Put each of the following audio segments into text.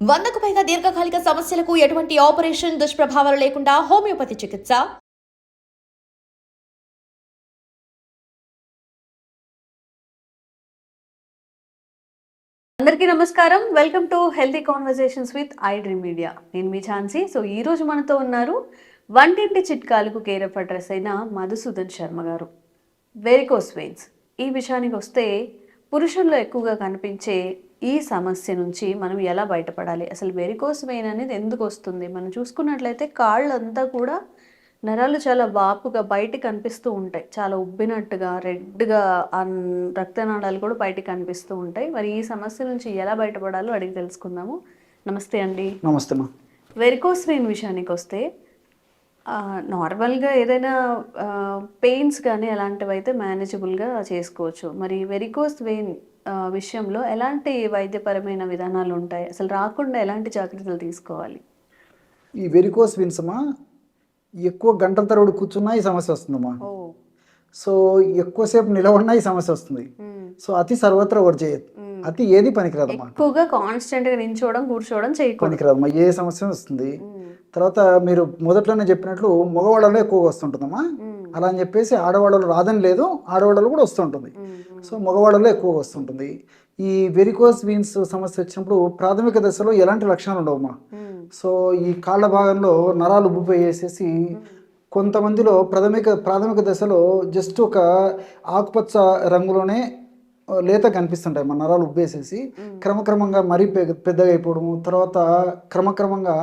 వందకు పైగా దీర్ఘకాలిక సమస్యలకు ఎటువంటి ఆపరేషన్ దుష్ప్రభావాలు లేకుండా హోమియోపతి చికిత్స. అందరికీ నమస్కారం. Welcome to healthy conversations with I dream media నేను మీ ఛాన్సీ సో ఈ రోజు మనతో ఉన్నారు వంటింటి చిట్కాలకు కేరఫ్ అడ్రస్ అయిన మధుసూదన్ శర్మ గారు. వెరికోస్ వెయిన్స్ ఈ విషయానికి వస్తే పురుషుల్లో ఎక్కువగా కనిపించే ఈ సమస్య నుంచి మనం ఎలా బయటపడాలి? అసలు వెరికోస్ వెయిన్ అనేది ఎందుకు వస్తుంది? మనం చూసుకున్నట్లయితే కాళ్ళంతా కూడా నరాలు చాలా వాపుగా బయటికి కనిపిస్తూ ఉంటాయి. చాలా ఉబ్బినట్టుగా రెడ్గా రక్తనాళాలు కూడా బయటికి కనిపిస్తూ ఉంటాయి. మరి ఈ సమస్య నుంచి ఎలా బయటపడాలో అడిగి తెలుసుకుందాము. నమస్తే అండి. నమస్తే మా వెరికోస్ వెయిన్ విషయానికి వస్తే నార్మల్గా ఏదైనా పెయిన్స్ కానీ అలాంటివి అయితే మేనేజబుల్గా చేసుకోవచ్చు. మరి వెరికోస్ వెయిన్ విషయంలో ఎలాంటి వైద్యపరమైన విధానాలు ఉంటాయి? అసలు రాకుండా ఎలాంటి జాగ్రత్తలు తీసుకోవాలి? ఈ వెరికోస్ విన్సమా? ఎక్కువ గంటల తరబడి కూర్చున్నా ఈ సమస్య వస్తుందమ్మా. సో ఎక్కువసేపు నిలబడినా ఈ సమస్య వస్తుంది. సో అతి సర్వత్రా చేయదు అతి ఏది పనికిరాదమ్మా. ఎక్కువగా కాన్స్టెంట్గా నించోవడం కూర్చోవడం చేయకూడదు. పనికిరాదమ్మా. ఏ సమస్య వస్తుంది? తర్వాత మీరు మొదట్లోనే చెప్పినట్లు మగవాళ్ళలో ఎక్కువగా వస్తుంటుందమ్మా. అలా అని చెప్పేసి ఆడవాళ్ళలో రాదని లేదు ఆడవాళ్ళలో కూడా వస్తుంటుంది సో మగవాళ్ళలో ఎక్కువగా వస్తుంటుంది ఈ వెరికోస్ వీన్స్ సమస్య వచ్చినప్పుడు ప్రాథమిక దశలో ఎలాంటి లక్షణాలు ఉండవమ్మా? సో ఈ కాళ్ళ భాగంలో నరాలు ఉబ్బిపోయేసేసి కొంతమందిలో ప్రాథమిక ప్రాథమిక దశలో జస్ట్ ఒక ఆకుపచ్చ రంగులోనే లేత కనిపిస్తుంటాయి. మన నరాలు ఉబ్బేసేసి క్రమక్రమంగా మరీ పెద్దగా అయిపోవడము తర్వాత క్రమక్రమంగా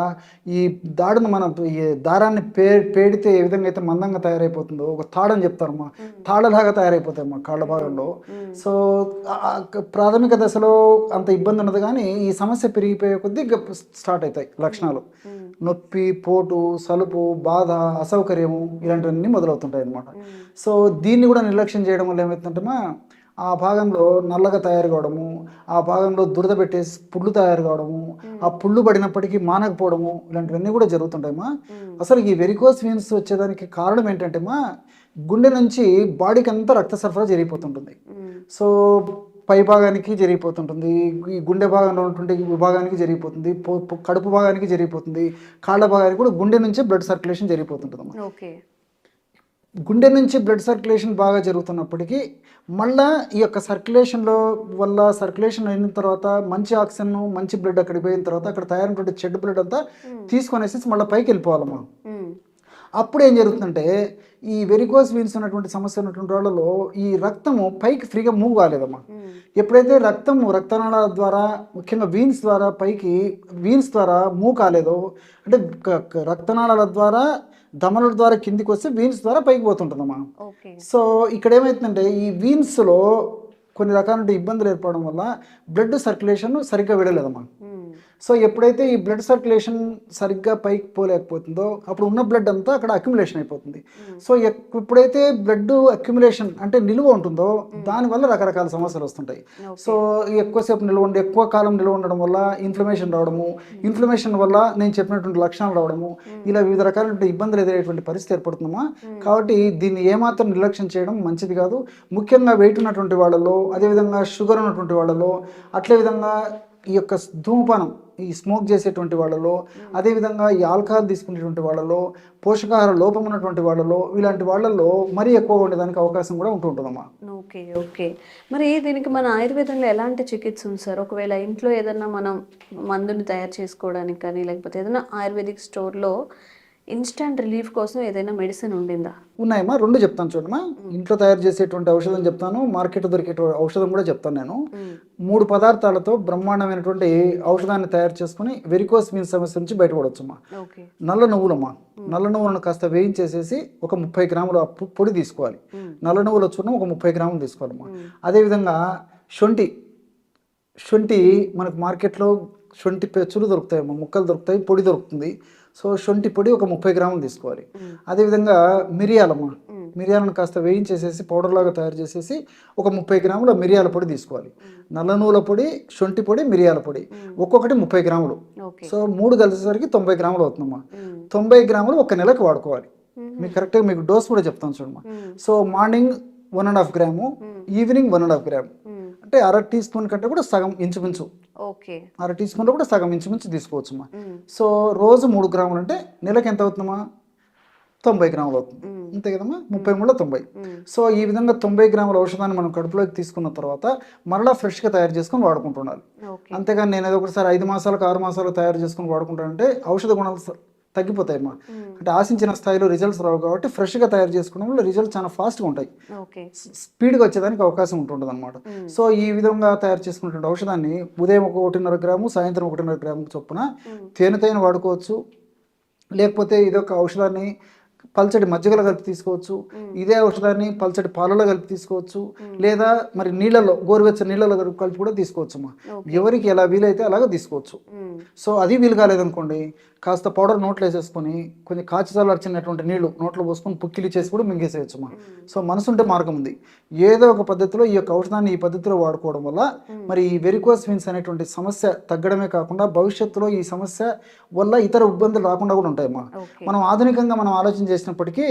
ఈ దాడును మనం ఈ దారాన్ని పే పేడితే ఏ విధంగా అయితే మందంగా తయారైపోతుందో ఒక తాడని చెప్తారమ్మా తాడలాగా తయారైపోతాయి మా కాళ్ళ భాగంలో. సో ప్రాథమిక దశలో అంత ఇబ్బంది ఉండదు కానీ ఈ సమస్య పెరిగిపోయే కొద్దీ స్టార్ట్ అవుతాయి లక్షణాలు. నొప్పి పోటు సలుపు బాధ అసౌకర్యము ఇలాంటివన్నీ మొదలవుతుంటాయి అన్నమాట. సో దీన్ని కూడా నిర్లక్ష్యం చేయడం వల్ల ఏమవుతుందంటే ఆ భాగంలో నల్లగా తయారు కావడము ఆ భాగంలో దురద పెట్టేసి పుళ్ళు తయారు కావడము ఆ పుళ్ళు పడినప్పటికీ మానకపోవడము ఇలాంటివన్నీ కూడా జరుగుతుంటాయమ్మా. అసలు ఈ వెరికోస్ వీన్స్ వచ్చేదానికి కారణం ఏంటంటే మా గుండె నుంచి బాడీకి అంతా రక్త సరఫరా జరిగిపోతుంటుంది. సో పై భాగానికి జరిగిపోతుంటుంది ఈ గుండె భాగంలో ఉన్నటువంటి విభాగానికి జరిగిపోతుంది కడుపు భాగానికి జరిగిపోతుంది కాళ్ళ భాగానికి కూడా గుండె నుంచే బ్లడ్ సర్క్యులేషన్ జరిగిపోతుంటుంది ఓకే. గుండె నుంచి బ్లడ్ సర్క్యులేషన్ బాగా జరుగుతున్నప్పటికీ మళ్ళా ఈ యొక్క సర్క్యులేషన్లో వల్ల సర్క్యులేషన్ అయిన తర్వాత మంచి ఆక్సిజన్ మంచి బ్లడ్ అక్కడికి పోయిన తర్వాత అక్కడ తయారైనటువంటి చెడ్డ బ్లడ్ అంతా తీసుకొనేసి మళ్ళీ పైకి వెళ్ళిపోవాలమ్మా అప్పుడు ఏం జరుగుతుందంటే ఈ వెరికోస్ వీన్స్ ఉన్నటువంటి సమస్య ఉన్నటువంటి వాళ్ళలో ఈ రక్తము పైకి ఫ్రీగా మూవ్ కాలేదమ్మా. ఎప్పుడైతే రక్తము రక్తనాళాల ద్వారా ముఖ్యంగా వీన్స్ ద్వారా పైకి వీన్స్ ద్వారా మూవ్ కాలేదో అంటే రక్తనాళాల ద్వారా ధమనుల ద్వారా కిందికి వస్తే వీన్స్ ద్వారా పైకి పోతుంటుందమ్మా. సో ఇక్కడ ఏమవుతుందంటే ఈ వీన్స్లో కొన్ని రకాల ఇబ్బందులు ఏర్పడడం వల్ల బ్లడ్ సర్క్యులేషన్ సరిగ్గా వెళ్ళలేదమ్మా సో ఎప్పుడైతే ఈ బ్లడ్ సర్క్యులేషన్ సరిగ్గా పైకి పోలేకపోతుందో అప్పుడు ఉన్న బ్లడ్ అంతా అక్కడ అక్యుములేషన్ అయిపోతుంది. సో ఎక్- ఎప్పుడైతే బ్లడ్ అక్యుములేషన్ అంటే నిలువ ఉంటుందో దానివల్ల రకరకాల సమస్యలు వస్తుంటాయి. సో ఎక్కువసేపు నిల్వ ఉండి ఎక్కువ కాలం నిల్వ ఉండడం వల్ల ఇన్ఫ్లమేషన్ రావడము ఇన్ఫ్లమేషన్ వల్ల నేను చెప్పినటువంటి లక్షణాలు రావడము ఇలా వివిధ రకాలైన ఇబ్బందులు ఎదురయ్యేటువంటి పరిస్థితి ఏర్పడుతుందమ్మా. కాబట్టి దీన్ని ఏమాత్రం నిర్లక్ష్యం చేయడం మంచిది కాదు. ముఖ్యంగా వెయిట్ ఉన్నటువంటి వాళ్ళలో అదేవిధంగా షుగర్ ఉన్నటువంటి వాళ్ళలో అట్లే విధంగా ఈ యొక్క ధూమపానం ఈ స్మోక్ చేసేటువంటి వాళ్ళలో అదేవిధంగా ఈ ఆల్కహాల్ తీసుకునేటువంటి వాళ్ళలో పోషకాహార లోపం ఉన్నటువంటి వాళ్ళలో ఇలాంటి వాళ్ళల్లో మరీ ఎక్కువగా ఉండేదానికి అవకాశం కూడా ఉంటూ ఉంటుందమ్మా. Okay okay. మరి దీనికి మన ఆయుర్వేదంలో ఎలాంటి చికిత్స ఉంది సార్? ఒకవేళ ఇంట్లో ఏదైనా మనం మందుని తయారు చేసుకోవడానికి కానీ లేకపోతే ఏదైనా ఆయుర్వేదిక్ స్టోర్లో ఇన్స్టంట్ రిలీఫ్ కోసం ఏదైనా మెడిసిన్ ఉండిందా? ఉన్నాయమ్మా రెండు చెప్తాను చూడమ్మా. ఇంట్లో తయారు చేసేటువంటి ఔషధం చెప్తాను మార్కెట్ దొరికే ఔషధం కూడా చెప్తాను నేను. మూడు పదార్థాలతో బ్రహ్మాండమైనటువంటి ఔషధాన్ని తయారు చేసుకుని వెరికోస్ మీన్ సమస్య నుంచి బయటపడవచ్చమ్మా నల్ల నువ్వులమ్మా. నల్ల నువ్వులను కాస్త వేయించేసేసి ఒక ముప్పై గ్రాముల పొడి తీసుకోవాలి. నల్ల నువ్వుల చూర్ణం ఒక ముప్పై గ్రాములు తీసుకోవాలమ్మా. అదేవిధంగా శొంఠి. శొంఠి మనకు మార్కెట్లో శొంఠి పెచ్చులు దొరుకుతాయమ్మా ముక్కలు దొరుకుతాయి పొడి దొరుకుతుంది. సో శొంఠి పొడి ఒక ముప్పై గ్రాములు తీసుకోవాలి. అదేవిధంగా మిరియాలమ్మా మిరియాలను కాస్త వేయించేసేసి పౌడర్ లాగా తయారు చేసేసి ఒక ముప్పై గ్రాముల మిరియాల పొడి తీసుకోవాలి. నల్ల నువ్వుల పొడి శొంఠి పొడి మిరియాల పొడి. ఒక్కొక్కటి ముప్పై గ్రాములు. సో మూడు కలిసేసరికి తొంభై గ్రాములు అవుతుందమ్మా. తొంభై గ్రాములు ఒక నెలకు వాడుకోవాలి. మీకు కరెక్ట్గా మీకు డోస్ కూడా చెప్తాను చూడమ్మా. So morning one and half gram evening one and half gram. అంటే అర టీ స్పూన్ కంటే కూడా సగం ఇంచుమించు. ఓకే. అర టీ స్పూన్లో కూడా సగం ఇంచుమించు తీసుకోవచ్చమ్మా సో రోజు మూడు గ్రాములు అంటే నెలకి ఎంత అవుతుందమ్మా? తొంభై గ్రాములు అవుతుంది. అంతే కదమ్మా? ముప్పై మూడులో తొంభై. సో ఈ విధంగా తొంభై గ్రాముల ఔషధాన్ని మనం కడుపులోకి తీసుకున్న తర్వాత మరలా ఫ్రెష్గా తయారు చేసుకొని వాడుకుంటున్నారు ఓకే. అంతేగాని నేను ఏదో ఒకసారి ఐదు మాసాలకు ఆరు మాసాలకు తయారు చేసుకొని వాడుకుంటానంటే ఔషధ గుణాలు తగ్గిపోతాయమ్మా. అంటే ఆశించిన స్థాయిలో రిజల్ట్స్ రావు కాబట్టి ఫ్రెష్గా తయారు చేసుకోవడం వల్ల రిజల్ట్స్ చాలా ఫాస్ట్గా ఉంటాయి. స్పీడ్గా వచ్చేదానికి అవకాశం ఉంటుంటుంది అనమాట సో ఈ విధంగా తయారు చేసుకున్నటువంటి ఔషధాన్ని ఉదయం ఒక ఒకటిన్నర గ్రాము సాయంత్రం ఒకటిన్నర గ్రాము చొప్పున తేనెతైన వాడుకోవచ్చు. లేకపోతే ఇదొక ఔషధాన్ని పల్చటి మజ్జిగలో కలిపి తీసుకోవచ్చు. ఇదే ఔషధాన్ని పల్చటి పాలలో కలిపి తీసుకోవచ్చు. లేదా మరి నీళ్ళలో గోరువెచ్చని నీళ్ళలో కలిపి కలిపి కూడా తీసుకోవచ్చు అమ్మా ఎవరికి ఎలా వీలైతే అలాగ తీసుకోవచ్చు. సో అది వీలు కాలేదనుకోండి కాస్త పౌడర్ నోట్లో వేసేసుకొని కొంచెం కాచి చల్లార్చినటువంటి నీళ్ళు నోట్లో పోసుకొని పుక్కిలి చేసి కూడా మింగేసేయచ్చు అమ్మా సో మనసు ఉంటే మార్గం ఉంది. ఏదో ఒక పద్ధతిలో ఈ యొక్క ఔషధాన్ని ఈ పద్ధతిలో వాడుకోవడం వల్ల మరి ఈ వెరికోస్ విన్స్ అనేటువంటి సమస్య తగ్గడమే కాకుండా భవిష్యత్తులో ఈ సమస్య వల్ల ఇతర ఇబ్బందులు రాకుండా కూడా ఉంటాయమ్మా ఓకే. మనం ఆధునికంగా మనం ఆలోచన చేసినప్పటికీ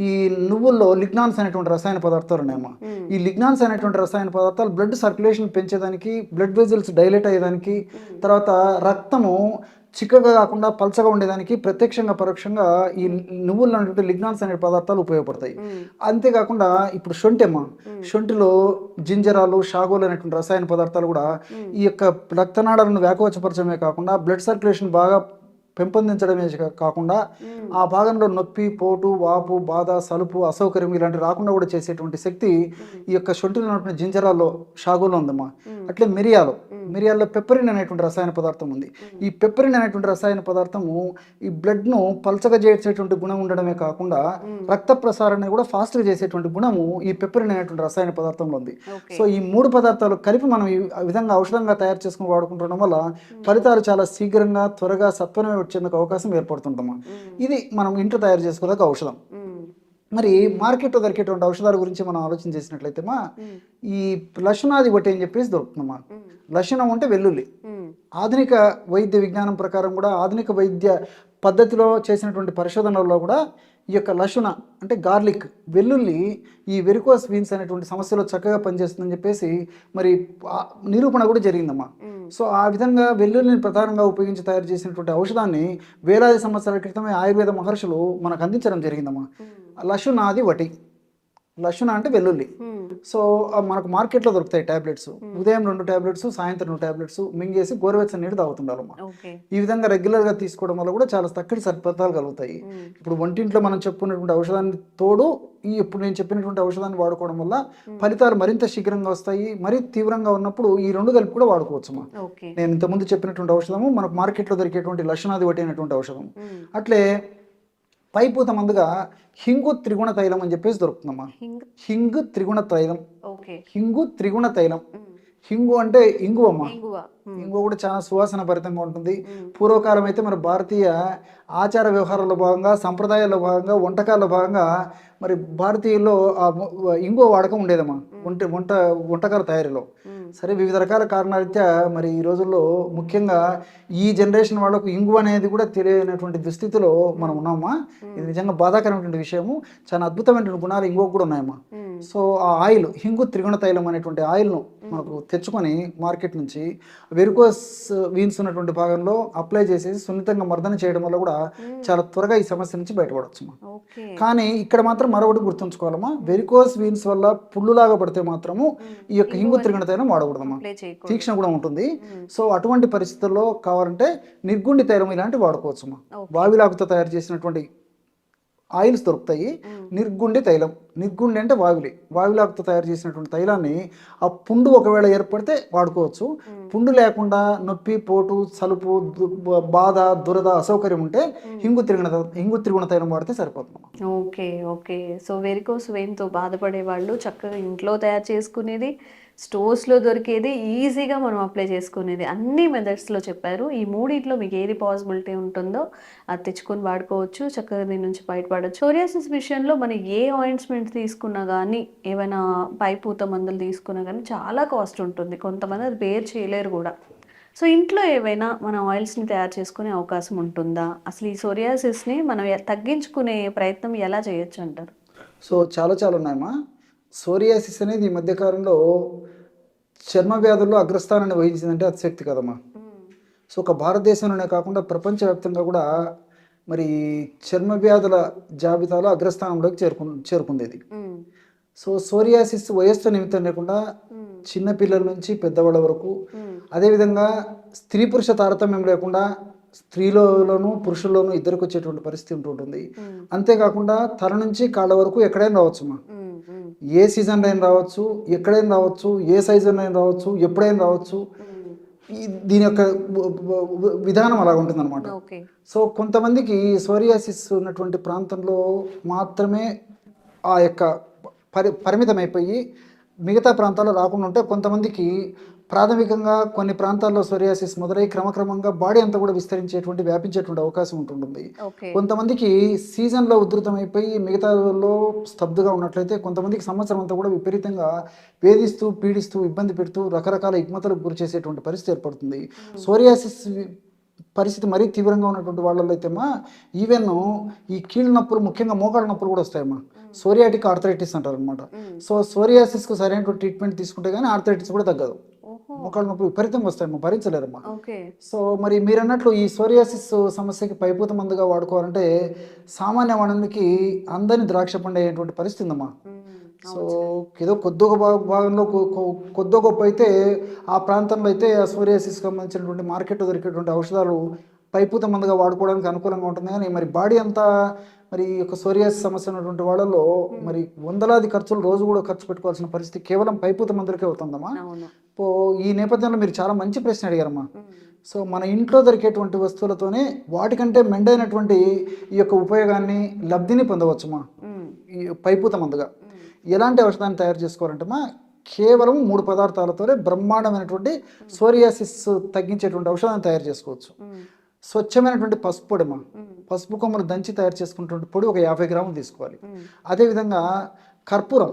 ఈ నువ్వుల్లో లిగ్నాన్స్ అనేటువంటి రసాయన పదార్థాలు ఉన్నాయమ్మా ఈ లిగ్నాన్స్ అనేటువంటి రసాయన పదార్థాలు బ్లడ్ సర్క్యులేషన్ పెంచేదానికి బ్లడ్ వెజల్స్ డైలేట్ అయ్యేదానికి తర్వాత రక్తము చిక్కగా కాకుండా పల్చగా ఉండేదానికి ప్రత్యక్షంగా పరోక్షంగా ఈ నువ్వుల్లో ఉన్నటువంటి లిగ్నాన్స్ అనే పదార్థాలు ఉపయోగపడతాయి. అంతేకాకుండా ఇప్పుడు శొంఠి అమ్మ. శొంఠిలో జింజరాలు షాగోలు అనేటువంటి రసాయన పదార్థాలు కూడా ఈ యొక్క రక్తనాళాలను వ్యాకోచపరచడమే కాకుండా బ్లడ్ సర్క్యులేషన్ బాగా పెంపొందించడమే కాకుండా ఆ భాగంలో నొప్పి పోటు వాపు బాధ సలుపు అసౌకర్యం ఇలాంటివి రాకుండా కూడా చేసేటువంటి శక్తి ఈ యొక్క శొంఠిలో ఉన్నటువంటి జింజరాల్లో షాగోలో ఉందమ్మా. అట్లే మిరియాలు. మిరియాల్లో పెప్పరిన్ అనేటువంటి రసాయన పదార్థం ఉంది. ఈ పెప్పరిన్ అనేటువంటి రసాయన పదార్థము ఈ బ్లడ్ను పల్చగా చేసేటువంటి గుణం ఉండడమే కాకుండా రక్త ప్రసారాన్ని కూడా ఫాస్ట్గా చేసేటువంటి గుణము ఈ పెప్పరిన్ అనేటువంటి రసాయన పదార్థంలో ఉంది. సో ఈ మూడు పదార్థాలు కలిపి మనం ఈ విధంగా ఔషధంగా తయారు చేసుకుని వాడుకుంటుండడం వల్ల ఫలితాలు చాలా శీఘ్రంగా త్వరగా సత్వరమే వచ్చేందుకు అవకాశం ఏర్పడుతుందమ్మా. ఇది మనం ఇంట్లో తయారు చేసుకోదగ్గ ఔషధం. మరి మార్కెట్లో దొరికేటువంటి ఔషధాల గురించి మనం ఆలోచన చేసినట్లయితే మా ఈ లక్షణాది బట్టి అని చెప్పేసి దొరుకుతుందమ్మా. లక్షణం అంటే వెల్లుల్లి. ఆధునిక వైద్య విజ్ఞానం ప్రకారం కూడా ఆధునిక వైద్య పద్ధతిలో చేసినటువంటి పరిశోధనల్లో కూడా ఈ యొక్క లశున అంటే గార్లిక్ వెల్లుల్లి ఈ వెరికోస్ వీన్స్ అనేటువంటి సమస్యలో చక్కగా పనిచేస్తుందని చెప్పేసి మరి నిరూపణ కూడా జరిగిందమ్మా. సో ఆ విధంగా వెల్లుల్లిని ప్రధానంగా ఉపయోగించి తయారు చేసినటువంటి ఔషధాన్ని వేలాది సంవత్సరాల క్రితమే ఆయుర్వేద మహర్షులు మనకు అందించడం జరిగిందమ్మా. లశునాది వటి. లశున అంటే వెల్లుల్లి. సో మనకు మార్కెట్లో దొరుకుతాయి టాబ్లెట్స్. ఉదయం రెండు టాబ్లెట్స్ సాయంత్రం రెండు టాబ్లెట్స్ మింగేసి గోరువెచ్చని నీళ్ళు తాగుతుండాలమ్మా ఈ విధంగా రెగ్యులర్గా తీసుకోవడం వల్ల కూడా చాలా చక్కటి సత్ఫలితాలు కలుగుతాయి. ఇప్పుడు వంటింట్లో మనం చెప్పుకున్నటువంటి ఔషధాన్ని తోడు ఈ ఇప్పుడు నేను చెప్పినటువంటి ఔషధాన్ని వాడుకోవడం వల్ల ఫలితాలు మరింత శీఘ్రంగా వస్తాయి మరీ తీవ్రంగా ఉన్నప్పుడు ఈ రెండు కలిపి కూడా వాడుకోవచ్చు అమ్మా ఓకే. నేను ఇంతకుముందు చెప్పినటువంటి ఔషధము మనకు మార్కెట్లో దొరికేటువంటి లక్షణాది అయినటువంటి ఔషధం అట్లే పైపూత మందుగా హింగు త్రిగుణ తైలం అని చెప్పేసి దొరుకుతుందమ్మా. హింగ్. త్రిగుణ తైలం. హింగు త్రిగుణ తైలం. హింగు అంటే ఇంగువమ్మ. హింగువ ఇంగువ కూడా చాలా సువాసన భరితంగా ఉంటుంది. పూర్వకాలం అయితే మన భారతీయ ఆచార వ్యవహారాల్లో భాగంగా సంప్రదాయాల్లో భాగంగా వంటకాల్లో భాగంగా మరి భారతీయుల్లో ఇంగువ వాడకం ఉండేదమ్మా. వంట వంట వంటకాల తయారీలో. సరే వివిధ రకాల కారణారీత్యా మరి ఈ రోజుల్లో ముఖ్యంగా ఈ జనరేషన్ వాళ్ళకు ఇంగు అనేది కూడా తెలియనటువంటి దుస్థితిలో మనం ఉన్నామా? ఇది నిజంగా బాధాకరమైనటువంటి విషయము. చాలా అద్భుతమైనటువంటి గుణాలు ఇంగువ కూడా ఉన్నాయమ్మా. సో ఆ ఆయిల్ హింగు త్రిగుణ తైలం అనేటువంటి ఆయిల్ను మనకు తెచ్చుకొని మార్కెట్ నుంచి వెరికోస్ వీన్స్ ఉన్నటువంటి భాగంలో అప్లై చేసేసి సున్నితంగా మర్దన చేయడం వల్ల కూడా చాలా త్వరగా ఈ సమస్య నుంచి బయటపడవచ్చు కానీ ఇక్కడ మాత్రం మరొకటి గుర్తుంచుకోవాలమ్మా. వెరికోస్ వీన్స్ వల్ల పుళ్ళులాగా పడితే మాత్రము ఈ యొక్క హింగు త్రిగుణ తైలం వాడకూడదమ్మా. తీక్షణ కూడా ఉంటుంది. సో అటువంటి పరిస్థితుల్లో కావాలంటే నిర్గుండి తైలం ఇలాంటివి వాడుకోవచ్చు అమ్మా వావిలాకుతో తయారు చేసినటువంటి ఆయిల్స్ దొరుకుతాయి. నిర్గుండి తైలం. నిర్గుండి అంటే వావిలి వావిలాకుతో తయారు చేసినటువంటి తైలాన్ని ఆ పుండు ఒకవేళ ఏర్పడితే వాడుకోవచ్చు. పుండు లేకుండా నొప్పి పోటు సలుపు బాధ దురద అసౌకర్యం ఉంటే హింగు తిరిగిన హింగు తిరుగుణ తైలం వాడితే సరిపోతుంది. Okay okay. సో వెరికోస్ వెయిన్తో బాధపడే వాళ్ళు చక్కగా ఇంట్లో తయారు చేసుకునేది స్టోర్స్లో దొరికేది ఈజీగా మనం అప్లై చేసుకునేది. అన్ని మెథడ్స్లో చెప్పారు. ఈ మూడింట్లో మీకు ఏది పాసిబిలిటీ ఉంటుందో అది తెచ్చుకొని వాడుకోవచ్చు. చక్కగా దీని నుంచి బయటపడచ్చు. సోరియాసిస్ విషయంలో మనం ఏ ఆయింట్స్మెంట్ తీసుకున్నా కానీ ఏమైనా పైపూత మందులు తీసుకున్నా కానీ చాలా కాస్ట్ ఉంటుంది. కొంతమంది అది బేర్ చేయలేరు కూడా. సో ఇంట్లో ఏవైనా మన ఆయిల్స్ని తయారు చేసుకునే అవకాశం ఉంటుందా? అసలు ఈ సోరియాసిస్ని మనం తగ్గించుకునే ప్రయత్నం ఎలా చేయొచ్చు అంటారు? సో చాలా చాలా ఉన్నాయమ్మా. సోరియాసిస్ అనేది ఈ మధ్యకాలంలో చర్మ వ్యాధుల్లో అగ్రస్థానాన్ని వహించిందంటే అతిశక్తి కదమ్మా. సో ఒక భారతదేశంలోనే కాకుండా ప్రపంచవ్యాప్తంగా కూడా మరి చర్మ వ్యాధుల జాబితాలో అగ్రస్థానంలోకి చేరుకు చేరుకుంది ఇది సో సోరియాసిస్ వయస్సు నిమిత్తం లేకుండా చిన్న పిల్లల నుంచి పెద్దవాళ్ళ వరకు అదేవిధంగా స్త్రీ పురుష తారతమ్యం లేకుండా స్త్రీలలోనూ పురుషుల్లోనూ ఇద్దరికి వచ్చేటువంటి పరిస్థితి ఉంటుంటుంది. అంతేకాకుండా తల నుంచి కాళ్ళ వరకు ఎక్కడైనా రావచ్చు మా ఏ సీజన్లో అయినా రావచ్చు ఎక్కడైనా రావచ్చు ఏ సైజులో అయినా రావచ్చు ఎప్పుడైనా రావచ్చు. ఈ- దీని యొక్క విధానం అలా ఉంటుందన్నమాట. ఓకే సో కొంతమందికి సోరియాసిస్ ఉన్నటువంటి ప్రాంతంలో మాత్రమే ఆ యొక్క పరి పరిమితమైపోయి మిగతా ప్రాంతాల్లో రాకుండా ఉంటే కొంతమందికి ప్రాథమికంగా కొన్ని ప్రాంతాల్లో సోరియాసిస్ మొదలై క్రమక్రమంగా బాడీ అంతా కూడా విస్తరించేటువంటి వ్యాపించేటువంటి అవకాశం ఉంటుంటుంది. కొంతమందికి సీజన్లో ఉధృతమైపోయి మిగతాలో స్తబ్దుగా ఉన్నట్లయితే కొంతమందికి సంవత్సరం అంతా కూడా విపరీతంగా వేధిస్తూ పీడిస్తూ ఇబ్బంది పెడుతూ రకరకాల ఇగ్మతలకు గురి చేసేటువంటి పరిస్థితి ఏర్పడుతుంది. సోరియాసిస్ పరిస్థితి మరీ తీవ్రంగా ఉన్నటువంటి వాళ్ళలో అయితేమా ఈవెన్ ఈ కీళ్ళ నొప్పులు ముఖ్యంగా మోకాళ్ళ నొప్పులు కూడా వస్తాయమ్మా. సోరియాటిక్ ఆర్థరైటిస్ అంటారు అనమాట సో సోరియాసిస్కు సరైనటువంటి ట్రీట్మెంట్ తీసుకుంటే కానీ ఆర్థరైటిస్ కూడా తగ్గదు. ఓహో. మోకాళ్ళ నొప్పులు విపరీతంగా వస్తాయమ్మా భరించలేరమ్మా ఓకే. సో మరి మీరు అన్నట్లు ఈ సోరియాసిస్ సమస్యకి పైపూత మందుగా వాడుకోవాలంటే సామాన్య వాడానికి అందని ద్రాక్ష పండేటువంటి పరిస్థితి ఉందమ్మా సో ఏదో కొద్దిగా భాగ- భాగంలో కొద్దో గొప్ప అయితే ఆ ప్రాంతంలో అయితే ఆ సోరియాసిస్ సంబంధించినటువంటి మార్కెట్లో దొరికేటువంటి ఔషధాలు పైపూత మందుగా వాడుకోవడానికి అనుకూలంగా ఉంటుంది. కానీ మరి బాడీ అంతా మరి ఈ యొక్క సోరియాసిస్ సమస్య ఉన్నటువంటి వాళ్ళలో మరి వందలాది ఖర్చులు రోజు కూడా ఖర్చు పెట్టుకోవాల్సిన పరిస్థితి కేవలం పైపూత మందులకే అవుతుందమ్మా. సో ఈ నేపథ్యంలో మీరు చాలా మంచి ప్రశ్న అడిగారమ్మా. సో మన ఇంట్లో దొరికేటువంటి వస్తువులతోనే వాటికంటే మెండైనటువంటి ఈ యొక్క ఉపయోగాన్ని లబ్ధిని పొందవచ్చుమా? ఈ పైపూత మందుగా. ఎలాంటి ఔషధాన్ని తయారు చేసుకోవాలంటే మా కేవలం మూడు పదార్థాలతోనే బ్రహ్మాండమైనటువంటి సోరియాసిస్ తగ్గించేటువంటి ఔషధాన్ని తయారు చేసుకోవచ్చు. స్వచ్ఛమైనటువంటి పసుపు పొడిమా పసుపు కొమ్మలు దంచి తయారు చేసుకున్నటువంటి పొడి ఒక యాభై గ్రాములు తీసుకోవాలి. అదేవిధంగా కర్పూరం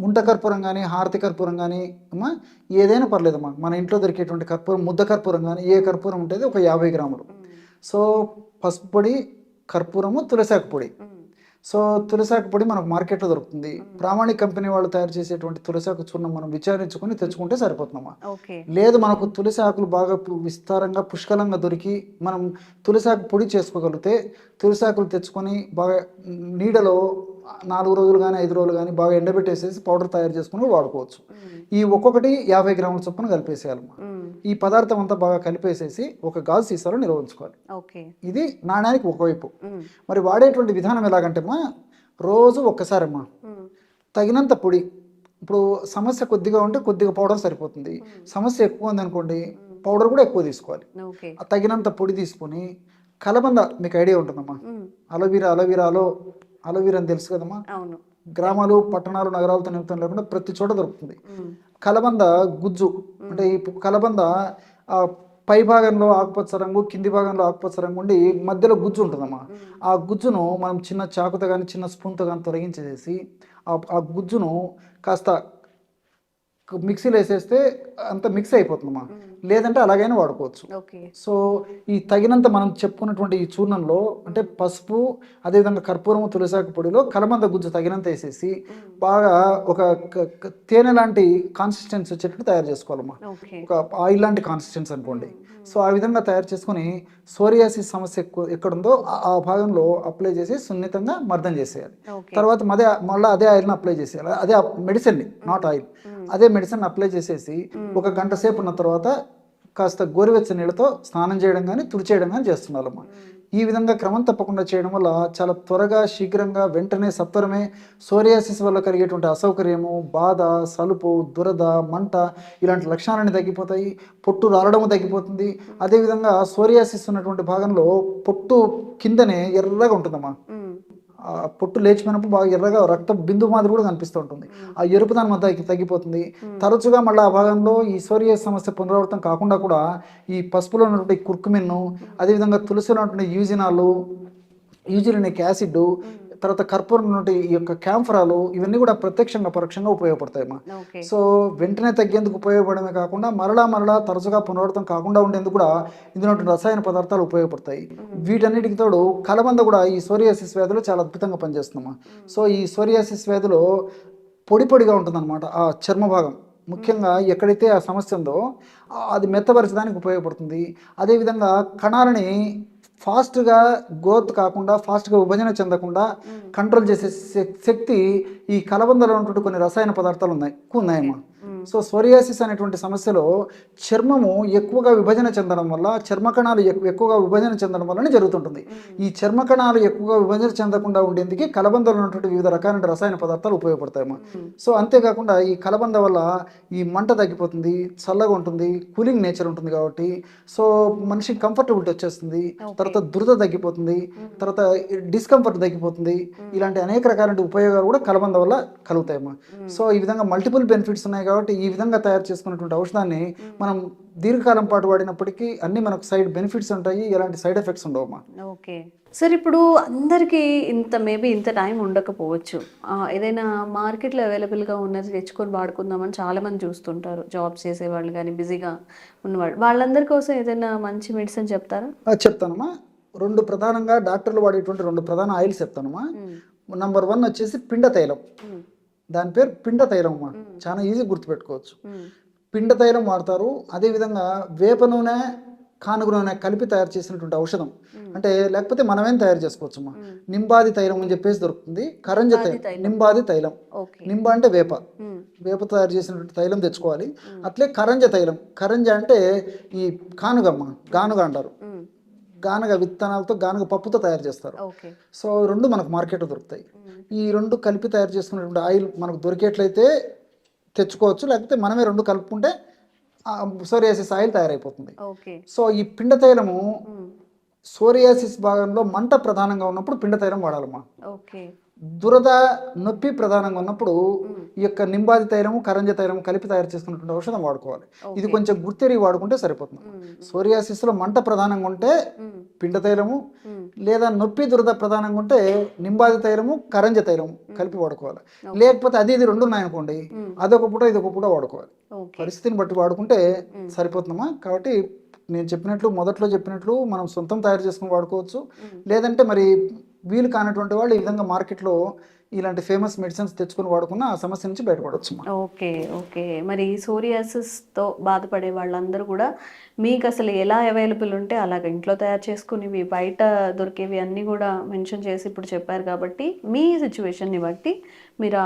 ముంట కర్పూరం కానీ హారతి కర్పూరం కానీ అమ్మా ఏదైనా పర్లేదమ్మా మన ఇంట్లో దొరికేటువంటి కర్పూరం ముద్ద కర్పూరం కానీ ఏ కర్పూరం ఉంటుంది ఒక యాభై గ్రాములు. సో పసుపు పొడి కర్పూరము తులసాకు పొడి. సో తులసాకు పొడి మనకు మార్కెట్లో దొరుకుతుంది. ప్రామాణిక కంపెనీ వాళ్ళు తయారు చేసేటువంటి తులసాకు చూర్ణం మనం విచారించుకొని తెచ్చుకుంటే సరిపోతుందమ్మా. ఓకే. లేదు మనకు తులసి ఆకులు బాగా విస్తారంగా పుష్కలంగా దొరికి మనం తులసి ఆకు పొడి చేసుకోగలిగితే తులసి ఆకులు తెచ్చుకొని బాగా నీడలో నాలుగు రోజులు కానీ ఐదు రోజులు కానీ బాగా ఎండబెట్టేసేసి పౌడర్ తయారు చేసుకుని వాడుకోవచ్చు. ఈ ఒక్కొక్కటి యాభై గ్రాముల చొప్పున కలిపేసేయాలమ్మా ఈ పదార్థం అంతా బాగా కలిపేసేసి ఒక గాజు సీసాలో నిల్వ ఉంచుకోవాలి ఇది నాణ్యానికి ఒకవైపు. మరి వాడేటువంటి విధానం ఎలాగంటేమ్మా రోజు ఒక్కసారమ్మా తగినంత పొడి ఇప్పుడు సమస్య కొద్దిగా ఉంటే కొద్దిగా పౌడర్ సరిపోతుంది. సమస్య ఎక్కువ ఉందనుకోండి పౌడర్ కూడా ఎక్కువ తీసుకోవాలి. తగినంత పొడి తీసుకొని కలబంద మీకు ఐడియా ఉంటుందమ్మా? అలోవీరా అలోవీరాలో అలోవీరా అని తెలుసు కదమ్మా? అవును. గ్రామాలు పట్టణాలు నగరాలతో నిమిత్తం లేకుండా ప్రతి చోట దొరుకుతుంది. కలబంద గుజ్జు అంటే ఈ కలబంద ఆ పై భాగంలో ఆకుపచ్చ రంగు కింది భాగంలో ఆకుపచ్చ రంగు ఉండి మధ్యలో గుజ్జు ఉంటుందమ్మా. ఆ గుజ్జును మనం చిన్న చాకుతో కానీ చిన్న స్పూన్తో కానీ తొలగించేసి ఆ ఆ గుజ్జును కాస్త మిక్సీలో వేసేస్తే అంత మిక్స్ అయిపోతుందమ్మా. లేదంటే అలాగైనా వాడుకోవచ్చు. సో ఈ తగినంత మనం చెప్పుకున్నటువంటి ఈ చూర్ణంలో అంటే పసుపు అదేవిధంగా కర్పూరము తులసాకు పొడిలో కలమంద గుజ్జు తగినంత వేసేసి బాగా ఒక తేనె లాంటి కాన్సిస్టెన్సీ వచ్చేటట్టు తయారు చేసుకోవాలమ్మా. ఒక ఆయిల్ లాంటి కాన్సిస్టెన్సీ అనుకోండి. సో ఆ విధంగా తయారు చేసుకొని సోరియాసిస్ సమస్య ఎక్కువ ఎక్కడుందో ఆ- భాగంలో అప్లై చేసి సున్నితంగా మర్దం చేసేయాలి. తర్వాత మదే మళ్ళీ అదే ఆయిల్ని అప్లై చేసేయాలి. అదే మెడిసిన్ని నాట్ ఆయిల్ అదే మెడిసిన్ అప్లై చేసేసి ఒక గంట సేపు ఉన్న తర్వాత కాస్త గోరువెచ్చని నీళ్ళతో స్నానం చేయడం కానీ తుడిచేయడం కానీ చేస్తున్నారమ్మా. ఈ విధంగా క్రమం తప్పకుండా చేయడం వల్ల చాలా త్వరగా శీఘ్రంగా వెంటనే సత్వరమే సోరియాసిస్ వల్ల కలిగేటువంటి అసౌకర్యము బాధ సలుపు దురద మంట ఇలాంటి లక్షణాలన్నీ తగ్గిపోతాయి. పొట్టు రాలడము తగ్గిపోతుంది. అదేవిధంగా సోరియాసిస్ ఉన్నటువంటి భాగంలో పొట్టు కిందనే ఎర్రగా ఉంటుందమ్మా. పొట్టు లేచిపోయినప్పుడు బాగా ఎర్రగా రక్త బిందు మాదిరి కూడా కనిపిస్తూ ఉంటుంది. ఆ ఎరుపుదనం అంతా తగ్గి- తగ్గిపోతుంది. తరచుగా మళ్ళీ ఆ భాగంలో ఈ సోరియాస్ సమస్య పునరావృతం కాకుండా కూడా ఈ పసుపులో ఉన్నటువంటి కుర్కుమిన్ను అదేవిధంగా తులసిలో ఉన్నటువంటి యూజినాలు యూజిలినిక్ యాసిడ్ తర్వాత కర్పూరం ఉన్నటువంటి ఈ యొక్క క్యాంఫరాలు ఇవన్నీ కూడా ప్రత్యక్షంగా పరోక్షంగా ఉపయోగపడతాయి అమ్మా. ఓకే. సో వెంటనే తగ్గేందుకు ఉపయోగపడమే కాకుండా మరలా మరలా తరచుగా పునరావృతం కాకుండా ఉండేందుకు కూడా ఇందులో రసాయన పదార్థాలు ఉపయోగపడతాయి. వీటన్నిటికి తోడు కలబంద కూడా ఈ సోరియాసిస్ వ్యాధిలో చాలా అద్భుతంగా పనిచేస్తుందమ్మా సో ఈ సోరియాసిస్ వ్యాధిలో పొడి పొడిగా ఉంటుందన్నమాట ఆ చర్మ భాగం. ముఖ్యంగా ఎక్కడైతే ఆ సమస్య ఉందో అది మెత్తపరచడానికి ఉపయోగపడుతుంది. అదేవిధంగా కణాలని ఫాస్ట్గా గ్రోత్ కాకుండా ఫాస్ట్గా విభజన చెందకుండా కంట్రోల్ చేసే శక్- శక్తి ఈ కలబందలో ఉన్నటువంటి కొన్ని రసాయన పదార్థాలు ఉన్నాయి. ఉన్నాయమ్మా. సో సోరియాసిస్ అనేటువంటి సమస్యలో చర్మము ఎక్కువగా విభజన చెందడం వల్ల చర్మ కణాలు ఎక్కు- ఎక్కువగా విభజన చెందడం వల్లనే జరుగుతుంటుంది. ఈ చర్మ కణాలు ఎక్కువగా విభజన చెందకుండా ఉండేందుకు కలబందలో ఉన్నటువంటి వివిధ రకాలైన రసాయన పదార్థాలు ఉపయోగపడతాయమ్మా సో అంతేకాకుండా ఈ కలబంద వల్ల ఈ మంట తగ్గిపోతుంది చల్లగా ఉంటుంది కూలింగ్ నేచర్ ఉంటుంది కాబట్టి సో మనిషికి కంఫర్టబిలిటీ వచ్చేస్తుంది తర్వాత దురద తగ్గిపోతుంది తర్వాత డిస్కంఫర్ట్ తగ్గిపోతుంది ఇలాంటి అనేక రకాల ఉపయోగాలు కూడా కలబంద వల్ల కలుగుతాయమ్మా సో ఈ విధంగా మల్టిపుల్ బెనిఫిట్స్ ఉన్నాయి కాబట్టి ఈ విధంగా తయారు చేసుకున్నటువంటి ఔషధాన్ని మనం దీర్ఘకాలం పాటు వాడినప్పటికీ అన్ని మనకు సైడ్ బెనిఫిట్స్ ఉంటాయి ఎలాంటి సైడ్ ఎఫెక్ట్స్ ఉండవమ్మా. ఓకే. సార్ ఇప్పుడు అందరికీ ఇంత మేబీ ఇంత టైం ఉండకపోవచ్చు. ఏదైనా మార్కెట్లో అవైలబుల్గా ఉన్నది తెచ్చుకొని వాడుకుందామని చాలా మంది చూస్తుంటారు జాబ్స్ చేసేవాళ్ళు కానీ బిజీగా ఉన్నవాళ్ళు వాళ్ళందరి కోసం ఏదైనా మంచి మెడిసిన్ చెప్తారా? చెప్తానమ్మా. రెండు ప్రధానంగా డాక్టర్లు వాడేటువంటి రెండు ప్రధాన ఆయిల్స్ చెప్తానమ్మా. నంబర్ వన్ వచ్చేసి పిండ తైలం దాని పేరు పిండ తైలం అమ్మా చాలా ఈజీ గుర్తుపెట్టుకోవచ్చు. పిండ తైలం వాడతారు. అదేవిధంగా వేప నూనె కానుగ నూనె కలిపి తయారు చేసినటువంటి ఔషధం. అంటే లేకపోతే మనమేం తయారు చేసుకోవచ్చు అమ్మా? నింబాది తైలం అని చెప్పేసి దొరుకుతుంది. కరంజ తైలం. నింబాది తైలం. నింబ అంటే వేప. వేప తయారు చేసినటువంటి తైలం తెచ్చుకోవాలి. అట్లే కరంజ తైలం. కరంజ అంటే ఈ కానుగమ్మ గానుగ అంటారు. గానుగ విత్తనాలతో గానుగ పప్పుతో తయారు చేస్తారు. సో రెండు మనకు మార్కెట్లో దొరుకుతాయి. ఈ రెండు కలిపి తయారు చేసుకున్నటువంటి ఆయిల్ మనకు దొరికేట్లయితే తెచ్చుకోవచ్చు. లేకపోతే మనమే రెండు కలుపుకుంటే సోరియాసిస్ ఆయిల్ తయారైపోతుంది. సో ఈ పిండ తైలము సోరియాసిస్ భాగంలో మంట ప్రధానంగా ఉన్నప్పుడు పిండ తైలం వాడాలమ్మా. ఓకే. దురద నొప్పి ప్రధానంగా ఉన్నప్పుడు ఈ యొక్క నింబాది తైలము కరంజ తైలము కలిపి తయారు చేసుకున్నటువంటి ఔషధం వాడుకోవాలి. ఇది కొంచెం గుర్తెరిగి వాడుకుంటే సరిపోతుంది సోరియాసిస్లో మంట ప్రధానంగా ఉంటే పిండ తైలము లేదా నొప్పి దురద ప్రధానంగా ఉంటే నింబాది తైలము కరంజ తైలము కలిపి వాడుకోవాలి. లేకపోతే అది ఇది రెండు ఉన్నాయనుకోండి అదొక పూట ఇదొక పూట వాడుకోవాలి. పరిస్థితిని బట్టి వాడుకుంటే సరిపోతుందమ్మా. కాబట్టి నేను చెప్పినట్లు మొదట్లో చెప్పినట్లు మనం సొంతం తయారు చేసుకుని వాడుకోవచ్చు. లేదంటే మరి వీలు కానటువంటి వాళ్ళు ఈ విధంగా మార్కెట్లో ఇలాంటి ఫేమస్ మెడిసిన్స్ తెచ్చుకొని వాడుకున్న ఆ సమస్య నుంచి బయటపడవచ్చు ఓకే ఓకే. మరి సోరియాసిస్తో బాధపడే వాళ్ళందరూ కూడా మీకు అసలు ఎలా అవైలబుల్ ఉంటే అలాగ ఇంట్లో తయారు చేసుకునేవి బయట దొరికేవి అన్నీ కూడా మెన్షన్ చేసి ఇప్పుడు చెప్పారు కాబట్టి మీ సిచ్యువేషన్ని బట్టి మీరు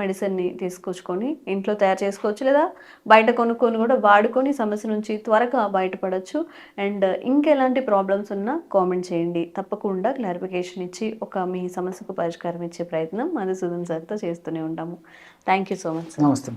మెడిసిన్ని తీసుకొచ్చుకొని ఇంట్లో తయారు చేసుకోవచ్చు లేదా బయట కొనుక్కొని కూడా వాడుకొని సమస్య నుంచి త్వరగా బయటపడవచ్చు అండ్ ఇంకెలాంటి ప్రాబ్లమ్స్ ఉన్నా కామెంట్ చేయండి. తప్పకుండా క్లారిఫికేషన్ ఇచ్చి ఒక మీ సమస్యకు పరిష్కారం ఇచ్చే ప్రయత్నం మధుసూదన్ సార్తో చేస్తూనే ఉంటాము. థ్యాంక్ యూ సో మచ్ నమస్తే.